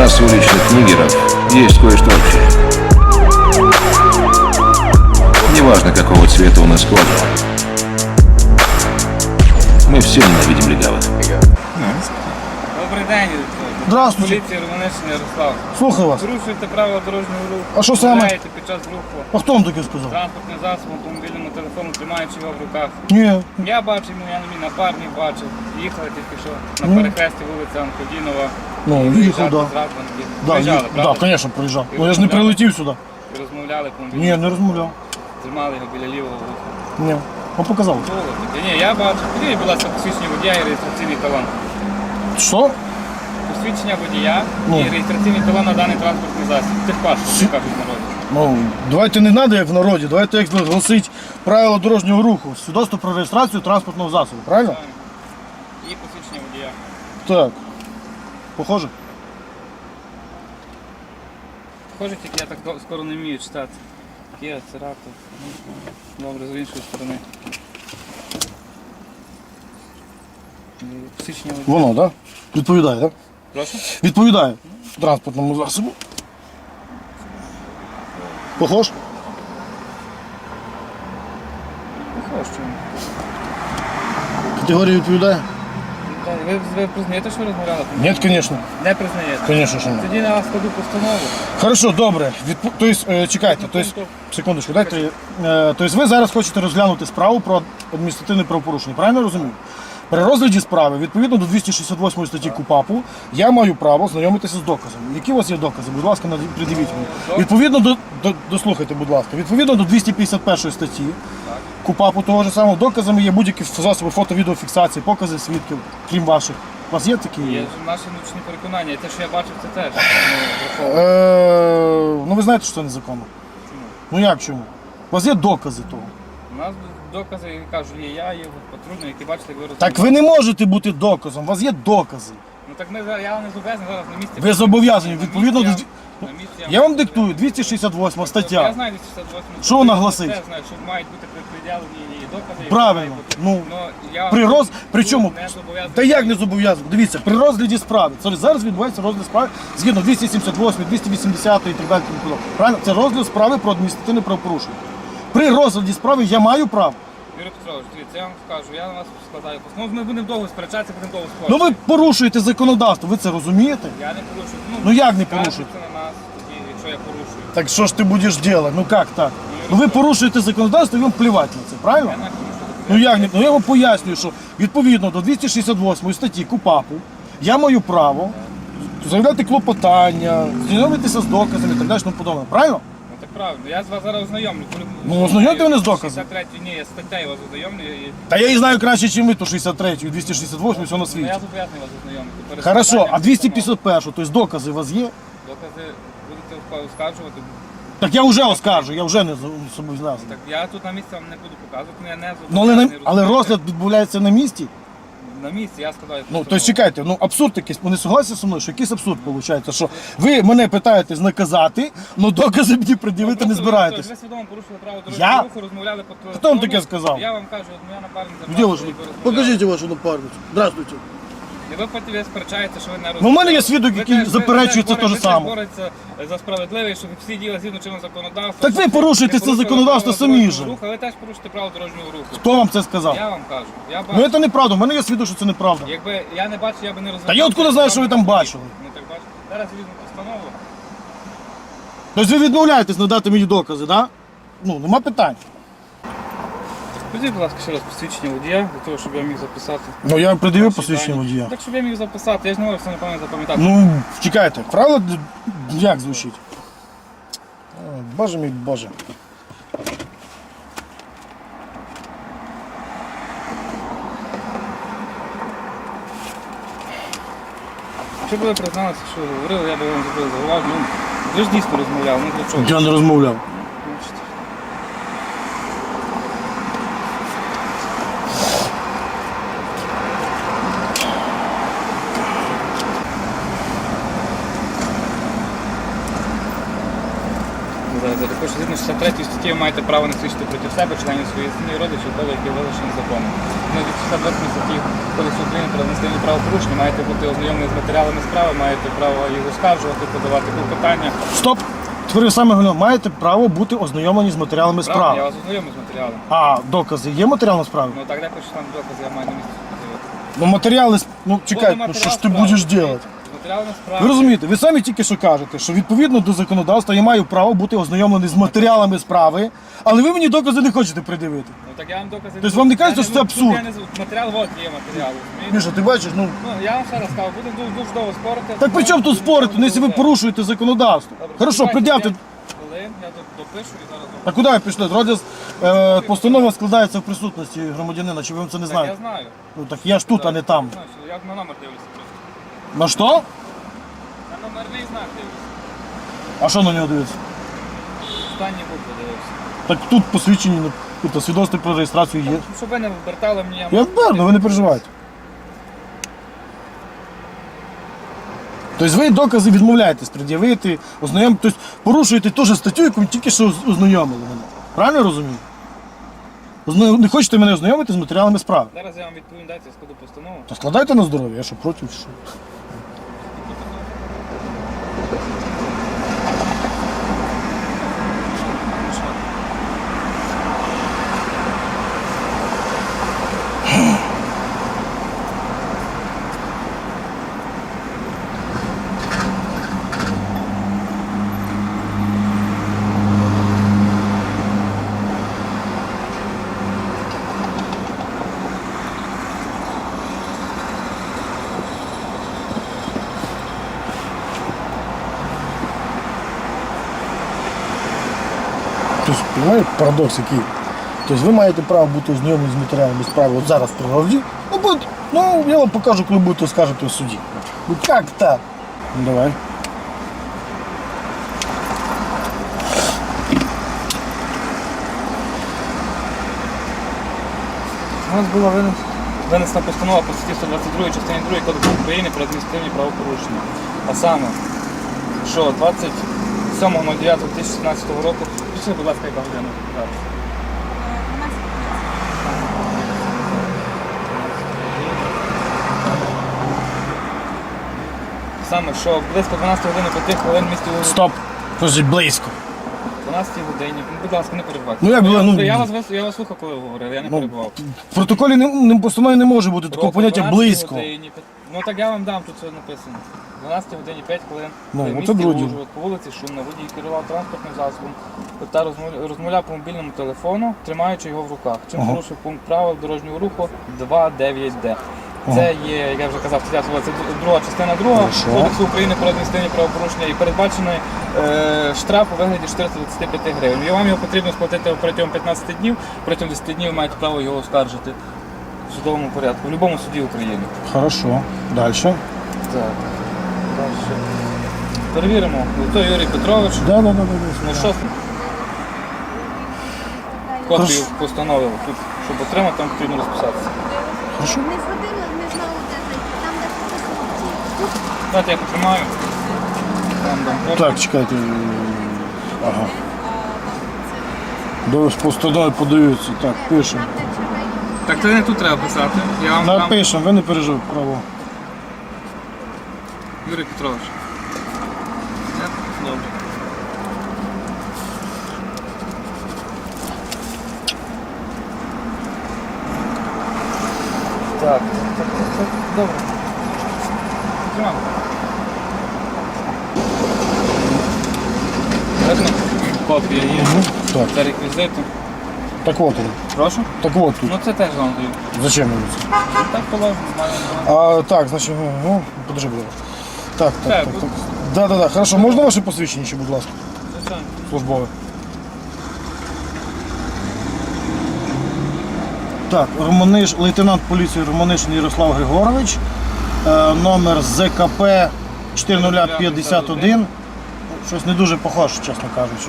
нас, уличных нигеров, есть кое-что общее. Неважно, какого цвета у нас кожа. Мы все ненавидим легавых. Добрий день. Здравствуйте. Поліція Романишин Ярослав. Слухаю вас. Порушуєте правила дорожнього руху. А що саме? Гуляєте під час руху. А хто вам таке сказав? Транспортним засобом, мобільному телефону, тримаючи його в руках. Ні. Я бачив, я на мій напарник бачив. Їхали тільки що на Ну. перехресті вулиця Анкодінова. Ну, їхав, да. Да, Виїжджали, да, приїжджав. Ну я ж не прилетів сюди. Розмовляли. Ні, не розмовляв. Тримали його біля лівого вуха. Ні. Вам показав. Ні, я бачив. Підійдіть, будь ласка, посвідчення водія і реєстраційний талон. Що? Посвідчення водія Ну. і реєстраційний талон на даний транспортний засіб. Техпаспорт, як кажуть в народі. Ну, давайте не треба, як в народі, давайте як гласить правила дорожнього руху. Свідоцтво про реєстрацію транспортного засобу, правильно? І посвідчення водія. Так. Похоже? Схоже, тільки я так до- скоро не вмію читати. Кія, Церато. Добре, з іншої сторони. І Посвідчення водія. Воно, так? Да? Відповідає, так? Прошу? Відповідає транспортному засобу. Похож? Похоже, що. Категорія відповідає? Ви, ви признаєте, що ви розмовляли? Ні, звісно. Не признаєте. Звісно, що ні. Тоді на вас складу постанову. Хорошо, добре. Відпо... Тобто, е, чекайте, тобто, секундочку, дайте. Е, тобто ви зараз хочете розглянути справу про адміністративне правопорушення, правильно я розумію? При розгляді справи, відповідно до 268 статті КУПАПу, я маю право знайомитися з доказами. Які у вас є докази? Будь ласка, придивіть мені. Відповідно до, до дослухайте, будь ласка, відповідно до 251 статті КУПАПу того ж самого доказами є будь-які засоби фото-відеофіксації, покази свідків, крім ваших. У вас є такі? Є наші нічні переконання. І те, що я бачив, це теж. Ну. Е, ну ви знаєте, що це незаконно. Чому? Ну як чому? У вас є докази того. У нас докази, я кажу, є я, є патрульний, які бачите, ви розмовляєте. Так ви не можете бути доказом, у вас є докази. Ну так ми зараз, я не зобов'язаний зараз на місці. Ви зобов'язані, На відповідно місці до- я- на місці Я вам диктую 268 Я стаття. знаю 268. Що вона гласить? Я знаю, що мають бути пред'явлені і докази. Правильно. бути. Ну, Ну, я При роз... тут Причому, не зобов'язаний. та як не зобов'язаний? Дивіться, при розгляді справи. Це зараз відбувається розгляд справи згідно 278, 280 і так далі. тому подобне. Правильно? Це розгляд справи про адміністративне правопорушення. При розгляді справи я маю право. Юрій Петрович, дивіться, я вам скажу, я на вас складаю постанову. Ми будемо довго сперечатися, будемо довго Ну спорити. ви порушуєте законодавство, ви це розумієте? Я не порушую. Ну, як не порушуєте? на нас, тоді, якщо я порушую. Так що ж ти будеш робити? Ну як так? Ну ви порушуєте законодавство і вам плювати на це, правильно? Я не порушую. Ну як не? Ну я вам пояснюю, що відповідно до 268 статті КУПАПу я маю право заявляти клопотання, знайомитися з доказами і так далі, тому подобне. Правильно? Правильно, я з вас зараз ознайомлю. Коли- Ну, ознайомте мене з доказом. 63 ні, я стаття вас ознайомлю і Та я її знаю краще, ніж ви, то 63 і 268 все на ну, світі. я зобов'язаний вас ознайомити. Перед Хорошо, складанням а 251, тобто докази у вас є? Докази будете оскаржувати. Так я вже оскаржу, я вже не зобов'язаний. Так я тут на місці вам не буду показувати, ну я не Ну, але, на- зобов'язаний але розгляд відбувається на місці. На місці, я складаю. Ну, постанову. то чекайте, ну абсурд якийсь, ви не согласні зі мною, що якийсь абсурд виходить, що ви мене питаєтесь наказати, але докази мені пред'явити не Просто збираєтесь. Ви свідомо порушили право Я? дорожнього руху, розмовляли по телефону. Хто вам таке сказав? Я вам кажу, от моя напарниця. Где бачила, вашу? як ви розмовляли. Покажіть вашу напарницю. Здравствуйте. І ви потім ви сперечаєте, що ви не розумієте. Ну, в мене є свідок, який заперечує це те ж саме. Ви боретеся за справедливість, щоб всі діли згідно чинного законодавства. Так ви порушуєте це законодавство самі же. руху, Ви теж порушуєте право дорожнього руху. Хто вам це сказав? Я вам кажу. Я Ну це неправда, в мене є свідок, що це неправда. Якби я не бачив, я би не розумів. Та я откуда знаю, що ви там бачили? Ну так бачите. Зараз візьму постанову. Тобто ви відмовляєтесь надати мені докази, так? Да? Ну, нема питань. Скажіть, будь ласка, ще раз посвідчення водія, для того, щоб я міг записати. Ну я придивив ваші посвідчення дані. водія. Так, щоб я міг записати, я ж не можу все напевно запам'ятати. Ну, чекайте, правило д- як звучить? О, Боже мій Боже. Якщо б ви призналися, що ви говорили, я б вам зробив зауваження. Ну, ви ж дійсно розмовляли, ну для чого? Я не розмовляв. Також згідно з 63 статті ви маєте право не свідчити проти себе, членів своєї сім'ї, родичів, коли які вилучені законом. Ну, від 68 статті Кодексу України про адміністративні правопорушення маєте бути ознайомлені з матеріалами справи, маєте право їх оскаржувати, подавати клопотання. Стоп! Тепер ви саме головне, маєте право бути ознайомлені з матеріалами Правда, я справи. вас ознайомлю з матеріалом. А докази є матеріална справа? Ну так де пише там докази, я маю на місці подивитися. Ну матеріали, сп- ну чекай, ну що ж ти справи. будеш робити? Ви розумієте, ви самі тільки що кажете, що відповідно до законодавства я маю право бути ознайомлений з матеріалами справи, але ви мені докази не хочете придивити. Ну так я вам докази. Тобто вам не кажеться, що це абсурд? я не Матеріал, от є матеріал. розумієте? Міша, ти бачиш, ну Ну, я вам ще раз кажу, будемо дуже, дуже довго спорити. так при чому тут спорити, ну, якщо ви порушуєте законодавство? Добре, Хорошо, чекайте пред'явте. п'ять Хвилин, я тут допишу і зараз. А куди ви пішли? Розгляд е, постанова складається в присутності громадянина, чи ви це не Так, я знаєте? знаю. Ну так я ж тут, а не там. Знаю, що Я на номер дивлюся просто. На що? Номерний знак дивлюся. А що на нього дивиться? Останні букви дивився. Так тут посвідчені, ну, тут свідоцтво про реєстрацію є. Щоб ви не вертали мені, Я вберну, ви не переживайте. Тобто ви докази відмовляєтесь пред'явити, ознайом, тобто порушуєте ту ж статтю, яку тільки що ознайомили мене. Правильно я розумію? Озна- Не хочете мене ознайомити з матеріалами справи? Зараз я вам відповім, дайте складу постанову. То складайте на здоров'я, я що проти? Що? Thank you. Тобто, розумієте, парадокс який? Тобто ви маєте право бути ознайомлені з матеріалами справи от зараз при розгляді. Ну, будь, ну, я вам покажу, коли будете скажете у суді. Ну як так? Ну давай. У нас була винес- винесена постанова по статті 122 частині 2 Кодексу України про адміністративні правопорушення. А саме, що 27.09.2017 року, пиши, будь ласка, яка година зараз. Саме, що близько 12 години по 5 хвилин в місті Лугу- Стоп. Кажіть близько. 12 годині. Ну, Будь ласка, не перебувайте. Ну, як було, ну, я, вас, я вас слухав, коли ви говорили, я не Ну, перебував. В протоколі не, не, постанові не може бути такого поняття 12 близько. годині, Ну так я вам дам, тут все написано. 12 годині 5 хвилин. Ну, в місті це. Ужгород, по вулиці Шумна, водій керував транспортним засобом та розмовляв, по мобільному телефону, тримаючи його в руках. Чим Ага. порушив пункт правил дорожнього руху 2.9d. Ага. Це є, як я вже казав, стаття 22 частина 2 Кодексу України про адміністративні правопорушення і передбачений е, штраф у вигляді 425 гривень. І вам його потрібно сплатити протягом 15 днів, протягом 10 днів ви маєте право його оскаржити в судовому порядку, в будь-якому суді України. Хорошо. Далі. Так. Перевіримо. То Юрій Петрович. Да, да, да, да, Ну що? Копію Хорошо. постанови тут, щоб отримати, там потрібно розписатися. Хорошо. Не не знали, де зайти. Там, де прописано. Давайте я потримаю. Там дам копію. Так, чекайте. Ага. До постанови подаються. Так, пишемо. Де червені. Так це не тут треба писати. Я вам дам Напишемо, ви не переживайте право. Юрій Петрович. Ні? Добре. Так, так, так, так, добре. Тримаємо. Видно? Копія є. Так, Це реквізити. так от. він. Прошу? Так от тут. Ну це теж вам даю. Зачем мені це? Так положено, маю. А, так, значить, ну, ну, подожди, будь ласка. Так, так, Так, так, так. Да, да, да, хорошо. Можна ваше посвідчення ще, будь ласка, Звичайно. службове? Так, Романиш, лейтенант поліції Романишин Ярослав Григорович, е, номер ЗКП 4051. Щось не дуже похоже, чесно кажучи.